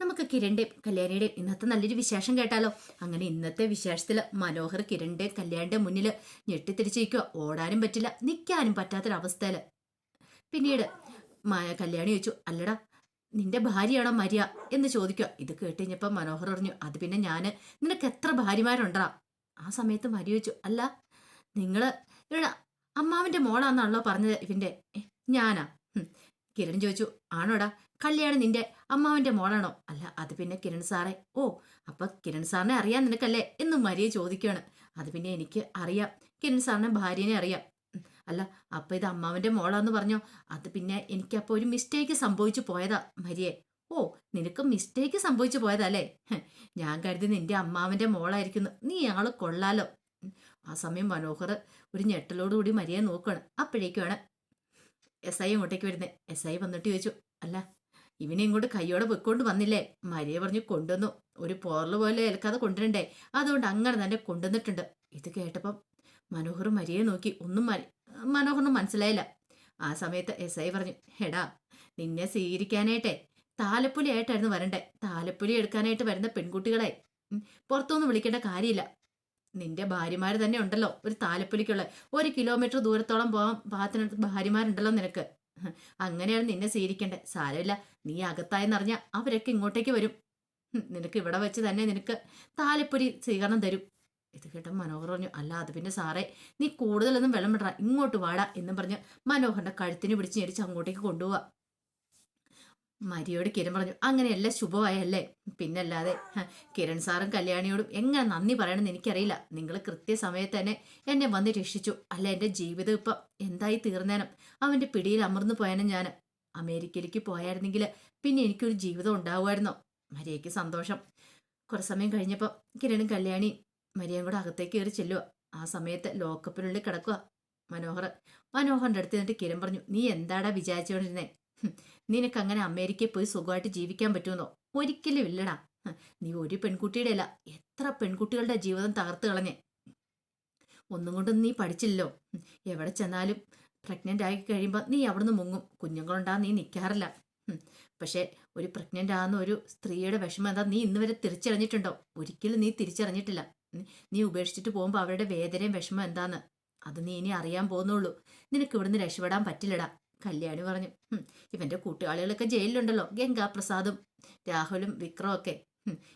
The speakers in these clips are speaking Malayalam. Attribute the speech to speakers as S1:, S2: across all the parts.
S1: നമുക്ക് കിരണിന്റെയും കല്യാണിയുടെയും ഇന്നത്തെ നല്ലൊരു വിശേഷം കേട്ടാലോ? അങ്ങനെ ഇന്നത്തെ വിശേഷത്തിൽ മനോഹർ കിരണിന്റെയും കല്യാണിന്റെ മുന്നിൽ ഞെട്ടിത്തിരിച്ചിരിക്കുക ഓടാനും പറ്റില്ല നിൽക്കാനും പറ്റാത്തൊരവസ്ഥയിൽ. പിന്നീട് കല്യാണി ചോദിച്ചു അല്ലടാ നിന്റെ ഭാര്യയാണോ മരിയ? എന്ന് ചോദിക്കുക ഇത് കേട്ട് മനോഹർ പറഞ്ഞു അത് പിന്നെ ഞാൻ നിനക്ക് എത്ര ഭാര്യമാരുണ്ടാ ആ സമയത്ത് മരിയ ചോദിച്ചു അല്ല നിങ്ങൾ ഇവിടെ അമ്മാവിന്റെ മോളാന്നാണല്ലോ പറഞ്ഞത് ഇവന്റെ "ഏ, ഞാനാ. കിരൺ ചോദിച്ചു ആണോടാ? കല്യാണി നിന്റെ അമ്മാവന്റെ മോളാണോ? അല്ല അത് പിന്നെ കിരൺ സാറേ. ഓ അപ്പൊ കിരൺ സാറിനെ അറിയാൻ നിനക്കല്ലേ എന്ന് മരിയ ചോദിക്കുകയാണ് അത് പിന്നെ എനിക്ക് അറിയാം. കിരൺ സാറിനെ ഭാര്യനെ അറിയാം. അല്ല അപ്പൊ ഇത് അമ്മാവന്റെ മോളാന്ന് പറഞ്ഞോ? അത് പിന്നെ എനിക്കപ്പോ ഒരു മിസ്റ്റേക്ക് സംഭവിച്ചു പോയതാ മരിയെ. ഓ നിനക്ക് മിസ്റ്റേക്ക് സംഭവിച്ചു പോയതല്ലേ ഞാൻ കരുതി നിന്റെ അമ്മാവന്റെ മോളായിരിക്കുന്നു. നീ ആൾ കൊള്ളാലോ. ആ സമയം മനോഹർ ഒരു ഞെട്ടലോടുകൂടി മരിയെ നോക്കുകയാണ് അപ്പോഴേക്കുമാണ് എസ് ഐ അങ്ങോട്ടേക്ക് വരുന്നത് എസ് ഐ വന്നിട്ട് ചോദിച്ചു അല്ല ഇവനെ ഇങ്ങോട്ട് കൈയോടെ വെക്കൊണ്ട് വന്നില്ലേ? മരിയ പറഞ്ഞു കൊണ്ടുവന്നു. ഒരു പോറൽ പോലെ ഏൽക്കാതെ കൊണ്ടുവരണ്ടേ? അതുകൊണ്ട് അങ്ങനെ തന്നെ കൊണ്ടുവന്നിട്ടുണ്ട്. ഇത് കേട്ടപ്പം മനോഹർ മരിയെ നോക്കി. ഒന്നും മനോഹറിന് മനസ്സിലായില്ല. ആ സമയത്ത് എസ് ഐ പറഞ്ഞു എടാ നിന്നെ സ്വീകരിക്കാനായിട്ടെ താലപ്പൊലി ആയിട്ടായിരുന്നു വരണ്ടേ? താലപ്പൊലി എടുക്കാനായിട്ട് വരുന്ന പെൺകുട്ടികളെ പുറത്തൊന്നും വിളിക്കേണ്ട കാര്യമില്ല. നിന്റെ ഭാര്യമാർ തന്നെ ഉണ്ടല്ലോ ഒരു താലപ്പൊലിക്കുള്ള. ഒരു കിലോമീറ്റർ ദൂരത്തോളം പോകാൻ പാകത്തിനടുത്ത് ഭാര്യമാരുണ്ടല്ലോ നിനക്ക്. അങ്ങനെയാണ് നിന്നെ സ്വീകരിക്കേണ്ടത് സാരമില്ല. നീ അകത്തായെന്നറിഞ്ഞ അവരൊക്കെ ഇങ്ങോട്ടേക്ക് വരും. നിനക്ക് ഇവിടെ വെച്ച് തന്നെ നിനക്ക് താലപ്പൊരി സ്വീകരണം തരും. ഇത് കേട്ട മനോഹർ പറഞ്ഞു അല്ല അത് പിന്നെ സാറേ നീ കൂടുതലൊന്നും വെള്ളം വിടറ ഇങ്ങോട്ട് വാടാ എന്നും പറഞ്ഞ് മനോഹറിന്റെ കഴുത്തിന് പിടിച്ച് ഞെരിച്ച് അങ്ങോട്ടേക്ക് കൊണ്ടുപോവാ. മരിയോട് കിരൺ പറഞ്ഞു അങ്ങനെയല്ല ശുഭമായല്ലേ? പിന്നല്ലാതെ കിരൺ സാറും കല്യാണിയോടും എങ്ങനെ നന്ദി പറയണമെന്ന് എനിക്കറിയില്ല. നിങ്ങൾ കൃത്യസമയത്ത് തന്നെ എന്നെ വന്ന് രക്ഷിച്ചു. അല്ല എന്റെ ജീവിതം ഇപ്പം എന്തായി തീർന്നേനും? അവന്റെ പിടിയിൽ അമർന്നു പോയാനും ഞാൻ അമേരിക്കയിലേക്ക് പോയായിരുന്നെങ്കിൽ പിന്നെ എനിക്കൊരു ജീവിതം ഉണ്ടാവുമായിരുന്നോ? മരിയയ്ക്ക് സന്തോഷം. കുറച്ച് സമയം കഴിഞ്ഞപ്പോൾ കിരണും കല്യാണി മരിയയും കൂടെ അകത്തേക്ക് കയറി ചെല്ലുക ആ സമയത്ത് ലോക്കപ്പിനുള്ളിൽ കിടക്കുക മനോഹർ. മനോഹറിന്റെ അടുത്ത് നിന്നിട്ട് കിരൺ പറഞ്ഞു നീ എന്താടാ വിചാരിച്ചുകൊണ്ടിരുന്നേ? നിനക്ക് അങ്ങനെ അമേരിക്കയിൽ പോയി സുഖമായിട്ട് ജീവിക്കാൻ പറ്റുമെന്നോ? ഒരിക്കലും ഇല്ലടാ. നീ ഒരു പെൺകുട്ടിയുടെ അല്ല എത്ര പെൺകുട്ടികളുടെ ജീവിതം തകർത്ത് കളഞ്ഞേ. ഒന്നും കൊണ്ടൊന്നും നീ പഠിച്ചില്ലല്ലോ. എവിടെ ചെന്നാലും പ്രഗ്നന്റ് ആയി കഴിയുമ്പോൾ നീ അവിടുന്ന് മുങ്ങും. കുഞ്ഞുങ്ങളുണ്ടാ നീ നിൽക്കാറില്ല പക്ഷേ ഒരു പ്രഗ്നന്റ് ആകുന്ന ഒരു സ്ത്രീയുടെ വിഷമം എന്താ നീ ഇന്ന് വരെ തിരിച്ചറിഞ്ഞിട്ടുണ്ടോ? ഒരിക്കലും നീ തിരിച്ചറിഞ്ഞിട്ടില്ല. നീ ഉപേക്ഷിച്ചിട്ട് പോകുമ്പോൾ അവരുടെ വേദനയും വിഷമം എന്താന്ന്? അത് നീ ഇനി അറിയാൻ പോകുന്നുള്ളൂ. നിനക്ക് ഇവിടുന്ന് രക്ഷപ്പെടാൻ പറ്റില്ലടാ. കല്യാണി പറഞ്ഞു "ഹും, ഇവന്റെ കൂട്ടുകാളികളൊക്കെ ജയിലിലുണ്ടല്ലോ ഗംഗാപ്രസാദും രാഹുലും വിക്രവും ഒക്കെ.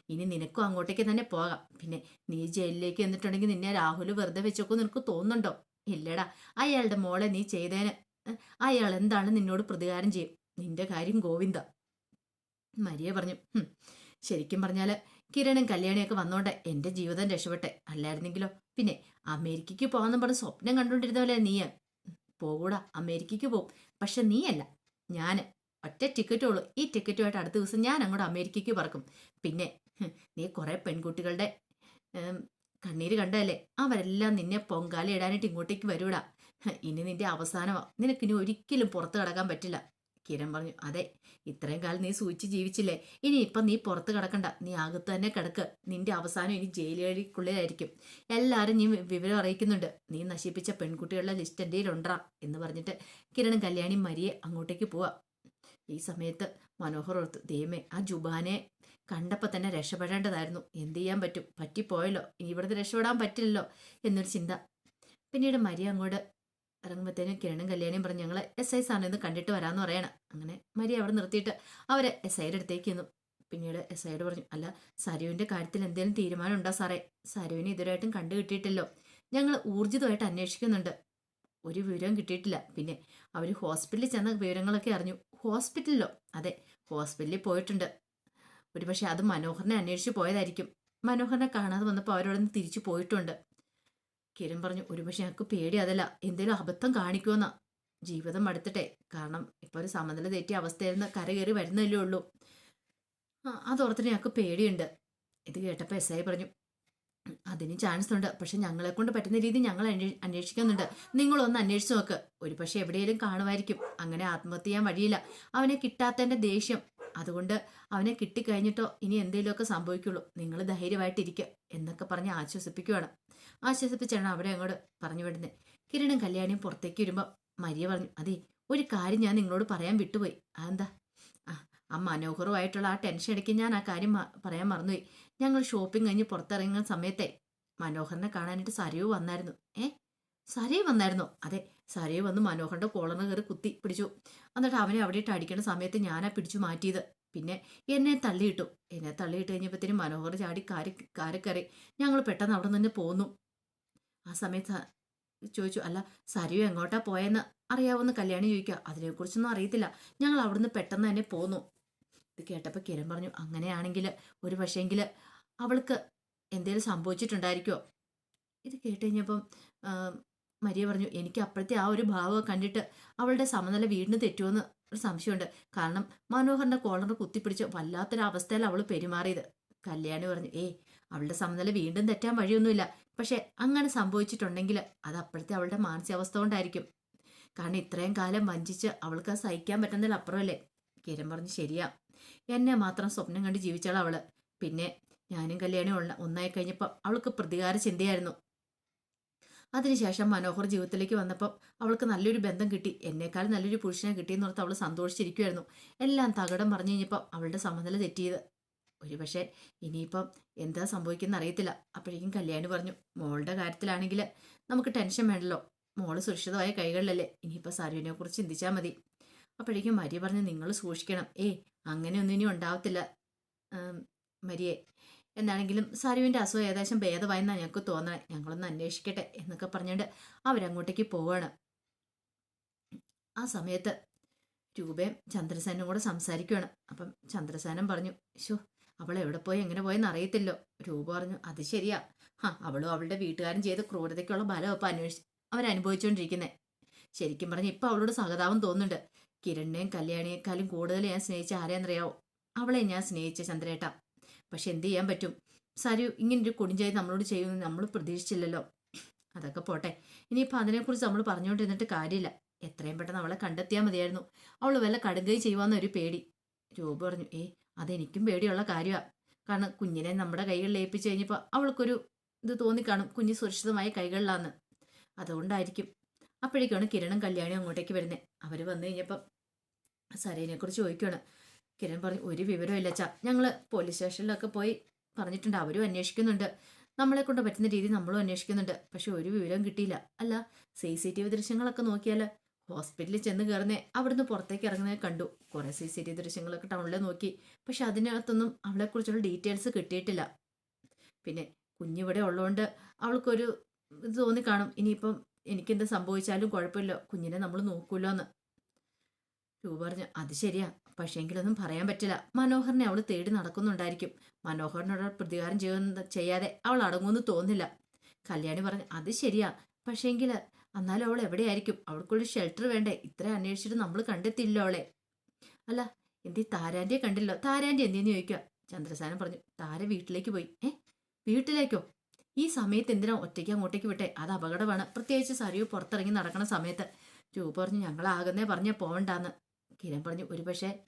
S1: ഇനി നിനക്കും അങ്ങോട്ടേക്ക് തന്നെ പോകാം. പിന്നെ നീ ജയിലിലേക്ക് എന്നിട്ടുണ്ടെങ്കിൽ നിന്നെ രാഹുൽ വെറുതെ വെച്ചൊക്കെ നിനക്ക് തോന്നുന്നുണ്ടോ? ഇല്ലടാ അയാളുടെ മോളെ നീ ചെയ്തേന്. അയാൾ എന്താണ് നിന്നോട് പ്രതികാരം ചെയ്യും? നിന്റെ കാര്യം ഗോവിന്ദ. മരിയ പറഞ്ഞു ശരിക്കും പറഞ്ഞാൽ കിരണും കല്യാണിയൊക്കെ വന്നോണ്ട് എന്റെ ജീവിതം രക്ഷപ്പെട്ടെ. അല്ലായിരുന്നെങ്കിലോ? പിന്നെ അമേരിക്കയ്ക്ക് പോകാന്ന് പറഞ്ഞ് സ്വപ്നം കണ്ടുകൊണ്ടിരുന്നവല്ലേ നീ പോകൂടാ അമേരിക്കയ്ക്ക് പോകും പക്ഷെ നീയല്ല ഞാൻ ഒറ്റ ടിക്കറ്റേ ഉള്ളൂ. ഈ ടിക്കറ്റുമായിട്ട് അടുത്ത ദിവസം ഞാൻ അങ്ങോട്ട് അമേരിക്കയ്ക്ക് പറക്കും. പിന്നെ നീ കുറേ പെൺകുട്ടികളുടെ കണ്ണീര് കണ്ടതല്ലേ? അവരെല്ലാം നിന്നെ പൊങ്കാല ഇടാനായിട്ട് ഇങ്ങോട്ടേക്ക് വരൂടാ. ഇനി നിന്റെ അവസാനമാ. നിനക്കിനി ഒരിക്കലും പുറത്ത് കിടക്കാൻ പറ്റില്ല. കിരൺ പറഞ്ഞു അതെ ഇത്രയും കാലം നീ സൂചിച്ച് ജീവിച്ചില്ലേ? ഇനി ഇപ്പം നീ പുറത്ത് കിടക്കണ്ട. നീ അകത്ത് തന്നെ കിടക്ക്. നിന്റെ അവസാനം ഇനി ജയിലുകളിക്കുള്ളിലായിരിക്കും എല്ലാവരും നീ വിവരം അറിയിക്കുന്നുണ്ട്. നീ നശിപ്പിച്ച പെൺകുട്ടികളുടെ ലിസ്റ്റ് എന്റെ ഉണ്ടാ എന്ന് പറഞ്ഞിട്ട് കിരണും കല്യാണിയും മരിയെ അങ്ങോട്ടേക്ക് പോവാ. ഈ സമയത്ത് മനോഹർ ഓർത്തു ദൈവമേ ആ ജുബാനെ കണ്ടപ്പോൾ തന്നെ രക്ഷപ്പെടേണ്ടതായിരുന്നു. എന്ത് ചെയ്യാൻ പറ്റും? പറ്റിപ്പോയല്ലോ. ഇനി ഇവിടുന്ന് രക്ഷപ്പെടാൻ പറ്റില്ലല്ലോ എന്നൊരു ചിന്ത. പിന്നീട് മരിയ അങ്ങോട്ട് ഇറങ്ങുമ്പോഴത്തേനും കിരണും കല്യാണിയും പറഞ്ഞ് ഞങ്ങൾ എസ് ഐ സാറിനെ ഒന്ന് കണ്ടിട്ട് വരാമെന്ന് പറയണം. അങ്ങനെ മരി അവിടെ നിർത്തിയിട്ട് അവരെ എസ് ഐയുടെ അടുത്തേക്ക് ചെന്നു. പിന്നീട് എസ് ഐയോട് പറഞ്ഞു അല്ല സരുവിന്റെ കാര്യത്തിൽ എന്തെങ്കിലും തീരുമാനം ഉണ്ടോ സാറേ? സരുവിനെ ഇതുവരെയായിട്ടും കണ്ടു കിട്ടിയിട്ടില്ലോ. ഞങ്ങൾ ഊർജിതമായിട്ട് അന്വേഷിക്കുന്നുണ്ട്. ഒരു വിവരവും കിട്ടിയിട്ടില്ല. പിന്നെ അവർ ഹോസ്പിറ്റലിൽ ചെന്ന വിവരങ്ങളൊക്കെ അറിഞ്ഞു. ഹോസ്പിറ്റലിലോ? അതെ ഹോസ്പിറ്റലിൽ പോയിട്ടുണ്ട്. ഒരു പക്ഷെ അത് മനോഹറിനെ അന്വേഷിച്ച് പോയതായിരിക്കും. മനോഹറിനെ കാണാതെ വന്നപ്പോൾ അവരോടൊന്ന് തിരിച്ചു പോയിട്ടുണ്ട്. കിരൺ പറഞ്ഞു ഒരുപക്ഷെ ഞങ്ങൾക്ക് പേടി അതല്ല. എന്തേലും അബദ്ധം കാണിക്കുമെന്ന ജീവിതം അടുത്തിട്ടെ കാരണം ഇപ്പൊ ഒരു സമനില തെറ്റിയ അവസ്ഥയിൽ കര കയറി വരുന്നല്ലേ ഉള്ളൂ. ആ അതോർത്തിട്ട് ഞങ്ങൾക്ക് പേടിയുണ്ട്. ഇത് കേട്ടപ്പോൾ എസ് ഐ പറഞ്ഞു അതിന് ചാൻസ് ഉണ്ട്. പക്ഷെ ഞങ്ങളെ കൊണ്ട് പറ്റുന്ന രീതി ഞങ്ങൾ അന്വേ- അന്വേഷിക്കുന്നുണ്ട്. നിങ്ങളൊന്ന് അന്വേഷിച്ച് നോക്ക്. ഒരു പക്ഷെ എവിടെയെങ്കിലും കാണുമായിരിക്കും. അങ്ങനെ ആത്മഹത്യ ചെയ്യാൻ വഴിയില്ല. അവനെ കിട്ടാത്തതിന്റെ ദേഷ്യം അതുകൊണ്ട് അവനെ കിട്ടിക്കഴിഞ്ഞിട്ടോ ഇനി എന്തെങ്കിലുമൊക്കെ സംഭവിക്കുള്ളൂ. നിങ്ങൾ ധൈര്യമായിട്ടിരിക്കുക എന്നൊക്കെ പറഞ്ഞ് ആശ്വസിപ്പിക്കുവാണ്. ആശ്വസിപ്പിച്ചാണ് അവിടെ അങ്ങോട്ട് പറഞ്ഞു വിടുന്നത് കിരണും കല്യാണിയും പുറത്തേക്ക് വരുമ്പോൾ മരിയ പറഞ്ഞു അതെ ഒരു കാര്യം ഞാൻ നിങ്ങളോട് പറയാൻ വിട്ടുപോയി. അതെന്താ? ആ മനോഹറുമായിട്ടുള്ള ആ ടെൻഷൻ ഇടയ്ക്ക് ഞാൻ ആ കാര്യം പറയാൻ മറന്നുപോയി. ഞങ്ങൾ ഷോപ്പിംഗ് കഴിഞ്ഞ് പുറത്തിറങ്ങുന്ന സമയത്തെ മനോഹറിനെ കാണാനായിട്ട് സരയു വന്നായിരുന്നു. ഏ സരയു വന്നായിരുന്നു. അതെ സരയു വന്ന് മനോഹറിന്റെ കോളന്ന് കയറി കുത്തി പിടിച്ചു. എന്നിട്ട് അവനെ അവിടെ ഇട്ട് അടിക്കുന്ന സമയത്ത് ഞാനാ പിടിച്ചു മാറ്റിയത്. പിന്നെ എന്നെ തള്ളിയിട്ടു. എന്നെ തള്ളിയിട്ട് കഴിഞ്ഞപ്പോഴത്തേനും മനോഹർ ചാടി കാരി കാരക്കറി ഞങ്ങൾ പെട്ടെന്ന് അവിടെ നിന്ന് പോന്നു. ആ സമയത്ത് ചോദിച്ചു അല്ല സരയു എങ്ങോട്ടാ പോയെന്ന് അറിയാവുന്ന കല്യാണി ചോദിക്കുക അതിനെക്കുറിച്ചൊന്നും അറിയത്തില്ല. ഞങ്ങൾ അവിടുന്ന് പെട്ടെന്ന് തന്നെ പോന്നു. ഇത് കേട്ടപ്പോൾ കിരൺ പറഞ്ഞു അങ്ങനെയാണെങ്കിൽ ഒരു പക്ഷേങ്കിൽ അവൾക്ക് എന്തേലും സംഭവിച്ചിട്ടുണ്ടായിരിക്കുമോ ഇത് കേട്ട് കഴിഞ്ഞപ്പം ആ, മരിയ പറഞ്ഞു എനിക്ക് അപ്പോഴത്തെ ആ ഒരു ഭാവം കണ്ടിട്ട് അവളുടെ സമനില വീടിന് തെറ്റുമെന്ന് ഒരു സംശയമുണ്ട്. കാരണം മനോഹറിന്റെ കോളർ കുത്തിപ്പിടിച്ച് വല്ലാത്തൊരു അവസ്ഥയിൽ അവൾ പെരുമാറിയത്. കല്യാണി പറഞ്ഞു ഏയ് അവളുടെ സമനില വീണ്ടും തെറ്റാൻ വഴിയൊന്നുമില്ല. പക്ഷെ അങ്ങനെ സംഭവിച്ചിട്ടുണ്ടെങ്കിൽ അത് അപ്പോഴത്തെ അവളുടെ മാനസികാവസ്ഥ കൊണ്ടായിരിക്കും. കാരണം ഇത്രയും കാലം വഞ്ചിച്ച് അവൾക്ക് സഹിക്കാൻ പറ്റുന്നതിൽ അപ്പുറമല്ലേ? കിരൺ പറഞ്ഞു ശരിയാ. എന്നെ മാത്രം സ്വപ്നം കണ്ട് ജീവിച്ചാൾ അവൾ. പിന്നെ ഞാനും കല്യാണിയും ഉള്ള ഒന്നായി കഴിഞ്ഞപ്പോൾ അവൾക്ക് പ്രതികാര ചിന്തയായിരുന്നു. അതിനുശേഷം മനോഹർ ജീവിതത്തിലേക്ക് വന്നപ്പോൾ അവൾക്ക് നല്ലൊരു ബന്ധം കിട്ടി. എന്നേക്കാൾ നല്ലൊരു പുരുഷനെ കിട്ടിയെന്ന് ഓർത്ത് അവൾ സന്തോഷിച്ചിരിക്കുമായിരുന്നു എല്ലാം തകടം പറഞ്ഞു കഴിഞ്ഞപ്പോൾ അവളുടെ സമനില തെറ്റിയത്. ഒരു പക്ഷേ ഇനിയിപ്പം എന്താ സംഭവിക്കുന്ന അറിയത്തില്ല. അപ്പോഴേക്കും കല്യാണി പറഞ്ഞു മോളുടെ കാര്യത്തിലാണെങ്കിൽ നമുക്ക് ടെൻഷൻ വേണ്ടല്ലോ. മോൾ സുരക്ഷിതമായ കൈകളിലല്ലേ. ഇനിയിപ്പോൾ സരുവിനെ കുറിച്ച് ചിന്തിച്ചാൽ മതി. അപ്പോഴേക്കും മരിയ പറഞ്ഞ് നിങ്ങൾ സൂക്ഷിക്കണം. ഏയ് അങ്ങനെയൊന്നും ഇനി ഉണ്ടാവത്തില്ല മരിയെ. എന്താണെങ്കിലും സരുവിന്റെ അസുഖം ഏകദേശം ഭേദമായെന്നാണ് ഞങ്ങൾക്ക് തോന്നണേ. ഞങ്ങളൊന്ന് അന്വേഷിക്കട്ടെ എന്നൊക്കെ പറഞ്ഞുകൊണ്ട് അവരങ്ങോട്ടേക്ക് പോവാണ്. ആ സമയത്ത് രൂപയും ചന്ദ്രസേനും കൂടെ സംസാരിക്കുകയാണ് അപ്പം ചന്ദ്രസേനൻ പറഞ്ഞു ശോ അവൾ എവിടെ പോയി എങ്ങനെ പോയെന്ന് അറിയത്തില്ലോ. രൂപ പറഞ്ഞു അത് ശരിയാ. ഹാ അവളും അവളുടെ വീട്ടുകാരും ചെയ്ത ക്രൂരതയ്ക്കുള്ള ബലം ഇപ്പം അന്വേഷിച്ച് അവരനുഭവിച്ചുകൊണ്ടിരിക്കുന്നത് ശരിക്കും പറഞ്ഞു ഇപ്പം അവളോട് സഹതാപം തോന്നുന്നുണ്ട്. കിരണിനെയും കല്യാണിയേക്കാളും കൂടുതൽ ഞാൻ സ്നേഹിച്ച ആരെയെന്നറിയാവോ അവളെ ഞാൻ സ്നേഹിച്ച ചന്ദ്രേട്ട. പക്ഷെ എന്ത് ചെയ്യാൻ പറ്റും? സാരി ഇങ്ങനൊരു കൊടിഞ്ചായി നമ്മളോട് ചെയ്യുമെന്ന് നമ്മൾ പ്രതീക്ഷിച്ചില്ലല്ലോ. അതൊക്കെ പോട്ടെ. ഇനിയിപ്പോൾ അതിനെക്കുറിച്ച് നമ്മൾ പറഞ്ഞുകൊണ്ടിരുന്നിട്ട് കാര്യമില്ല. എത്രയും പെട്ടെന്ന് അവളെ കണ്ടെത്തിയാൽ മതിയായിരുന്നു. അവൾ വല്ല കടുകൈ ചെയ്യുവാന്ന് ഒരു പേടി. രൂപ പറഞ്ഞു ഏ അതെനിക്കും പേടിയുള്ള കാര്യമാണ് കാരണം കുഞ്ഞിനെ നമ്മുടെ കൈകളിൽ ഏൽപ്പിച്ചു കഴിഞ്ഞപ്പോൾ അവൾക്കൊരു ഇത് തോന്നിക്കാണും. കുഞ്ഞ് സുരക്ഷിതമായ കൈകളിലാന്ന്. അതുകൊണ്ടായിരിക്കും. അപ്പോഴേക്കാണ് കിരണും കല്യാണിയും അങ്ങോട്ടേക്ക് വരുന്നത് അവർ വന്നു കഴിഞ്ഞപ്പം സരേനെക്കുറിച്ച് ചോദിക്കുകയാണ് കിരൺ പറഞ്ഞു ഒരു വിവരവും ഇല്ല ചാ ഞങ്ങൾ പോലീസ് സ്റ്റേഷനിലൊക്കെ പോയി പറഞ്ഞിട്ടുണ്ട് അവരും അന്വേഷിക്കുന്നുണ്ട്. നമ്മളെ കൊണ്ട് പറ്റുന്ന രീതി നമ്മളും അന്വേഷിക്കുന്നുണ്ട്. പക്ഷെ ഒരു വിവരവും കിട്ടിയില്ല. അല്ല സി സി ടി വി ദൃശ്യങ്ങളൊക്കെ നോക്കിയാൽ ഹോസ്പിറ്റലിൽ ചെന്ന് കയറുന്നേ അവിടുന്ന് പുറത്തേക്ക് ഇറങ്ങുന്നത് കണ്ടു. കുറേ സി സി ടി വി ദൃശ്യങ്ങളൊക്കെ ടൗണിൽ നോക്കി. പക്ഷെ അതിനകത്തൊന്നും അവളെക്കുറിച്ചുള്ള ഡീറ്റെയിൽസ് കിട്ടിയിട്ടില്ല. പിന്നെ കുഞ്ഞിവിടെ ഉള്ളതുകൊണ്ട് അവൾക്കൊരു ഇത് തോന്നി കാണും. ഇനിയിപ്പം എനിക്കെന്ത് സംഭവിച്ചാലും കുഴപ്പമില്ല. കുഞ്ഞിനെ നമ്മൾ നോക്കൂല്ലോ എന്ന് രൂപ പറഞ്ഞു അത് ശരിയാ. പക്ഷേങ്കിലൊന്നും പറയാൻ പറ്റില്ല. മനോഹറിനെ അവൾ തേടി നടക്കുന്നുണ്ടായിരിക്കും. മനോഹറിനോട് പ്രതികാരം ചെയ്യുന്ന ചെയ്യാതെ അവൾ അടങ്ങുമെന്ന് തോന്നില്ല കല്യാണി പറഞ്ഞു അത് ശരിയാ. പക്ഷേങ്കിൽ എന്നാലും അവൾ എവിടെയായിരിക്കും? അവൾക്കുള്ള ഷെൽട്ടർ വേണ്ടേ? ഇത്ര അന്വേഷിച്ചിട്ട് നമ്മൾ കണ്ടെത്തില്ല അവളെ. അല്ല എന്തി താരാന്റെ കണ്ടില്ലോ? താരാന്റെ എന്തിയെന്ന് ചോദിക്കുക ചന്ദ്രസാനം പറഞ്ഞു താര വീട്ടിലേക്ക് പോയി. ഏ? വീട്ടിലേക്കോ? ഈ സമയത്ത് എന്തിനാ ഒറ്റയ്ക്ക് അങ്ങോട്ടേക്ക് വിട്ടെ? അത് അപകടമാണ്. പ്രത്യേകിച്ച് സരിയു പുറത്തിറങ്ങി നടക്കുന്ന സമയത്ത്. രൂപ പറഞ്ഞു ഞങ്ങളാകുന്നേ പറഞ്ഞാൽ പോവണ്ടാന്ന്. കിരൺ പറഞ്ഞു. ഒരു പക്ഷേ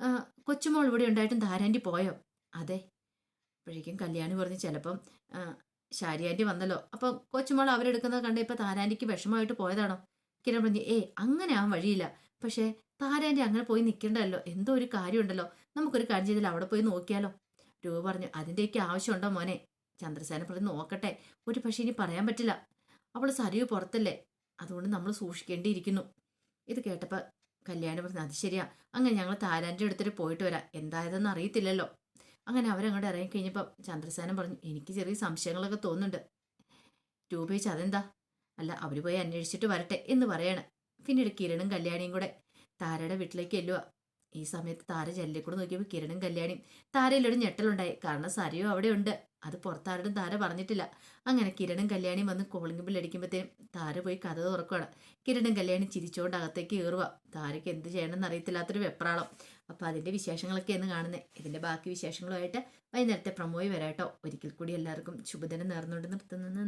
S1: ആ, കൊച്ചുമോൾ ഇവിടെ ഉണ്ടായിട്ടും ധാരാന്റി പോയോ? അതെ. അപ്പോഴേക്കും കല്യാണി പറഞ്ഞു ചിലപ്പം ശാരിയാന്റി വന്നല്ലോ. അപ്പം കൊച്ചുമോൾ അവരെടുക്കുന്നത് കണ്ട് ഇപ്പം താരാന്റിക്ക് വിഷമമായിട്ട് പോയതാണോ? കിരൺ പറഞ്ഞു ഏ അങ്ങനെ ആ വഴിയില്ല. പക്ഷേ താരാന്റെ അങ്ങനെ പോയി നിൽക്കേണ്ടല്ലോ. എന്തോ ഒരു കാര്യമുണ്ടല്ലോ. നമുക്കൊരു കാര്യം ചെയ്തില്ല അവിടെ പോയി നോക്കിയാലോ? രൂപ പറഞ്ഞു അതിന്റെയൊക്കെ ആവശ്യമുണ്ടോ മോനെ? ചന്ദ്രസേന പറഞ്ഞു നോക്കട്ടെ. ഒരു പക്ഷേ ഇനി പറയാൻ പറ്റില്ല. അവൾ സരിവ് പുറത്തല്ലേ. അതുകൊണ്ട് നമ്മൾ സൂക്ഷിക്കേണ്ടിയിരിക്കുന്നു. ഇത് കേട്ടപ്പോൾ കല്യാണി പറഞ്ഞു അത് ശരിയാ. അങ്ങനെ ഞങ്ങൾ താരാന്റെ അടുത്തിട്ട് പോയിട്ട് വരാം. എന്തായതെന്ന് അറിയത്തില്ലല്ലോ. അങ്ങനെ അവരങ്ങോട്ട് ഇറങ്ങി കഴിഞ്ഞപ്പോൾ ചന്ദ്രസേനൻ പറഞ്ഞു എനിക്ക് ചെറിയ സംശയങ്ങളൊക്കെ തോന്നുന്നുണ്ട്. രൂപേച്ച് അതെന്താ? അല്ല അവർ പോയി അന്വേഷിച്ചിട്ട് വരട്ടെ എന്ന് പറയാണ്. പിന്നീട് കിരണും കല്യാണിയും കൂടെ താരയുടെ വീട്ടിലേക്ക് ചെല്ലുക ഈ സമയത്ത് താര ജനലിൽ നോക്കിയപ്പോൾ കിരണും കല്യാണിയും താരയിലൊരു ഞെട്ടലുണ്ടായി. കാരണം സരിയോ അവിടെ ഉണ്ട് അത് പുറത്താരോടും താര പറഞ്ഞിട്ടില്ല. അങ്ങനെ കിരണും കല്യാണിയും വന്ന് കോളിംഗ് ബിൽ അടിക്കുമ്പോഴത്തേനും താര പോയി കഥ തുറക്കുകയാണ് കിരണും കല്യാണി ചിരിച്ചുകൊണ്ട് അകത്തേക്ക് കയറുക താരയ്ക്ക് എന്ത് ചെയ്യണമെന്ന് അറിയത്തില്ലാത്തൊരു വെപ്രാളം. അപ്പോൾ അതിന്റെ വിശേഷങ്ങളൊക്കെയാണ് കാണുന്നത് ഇതിന്റെ ബാക്കി വിശേഷങ്ങളുമായിട്ട് വൈകുന്നേരത്തെ പ്രമോയി വരാട്ടോ. ഒരിക്കൽ കൂടി എല്ലാവർക്കും ശുഭദിനം നേർന്നുകൊണ്ട് നിർത്തുന്നു.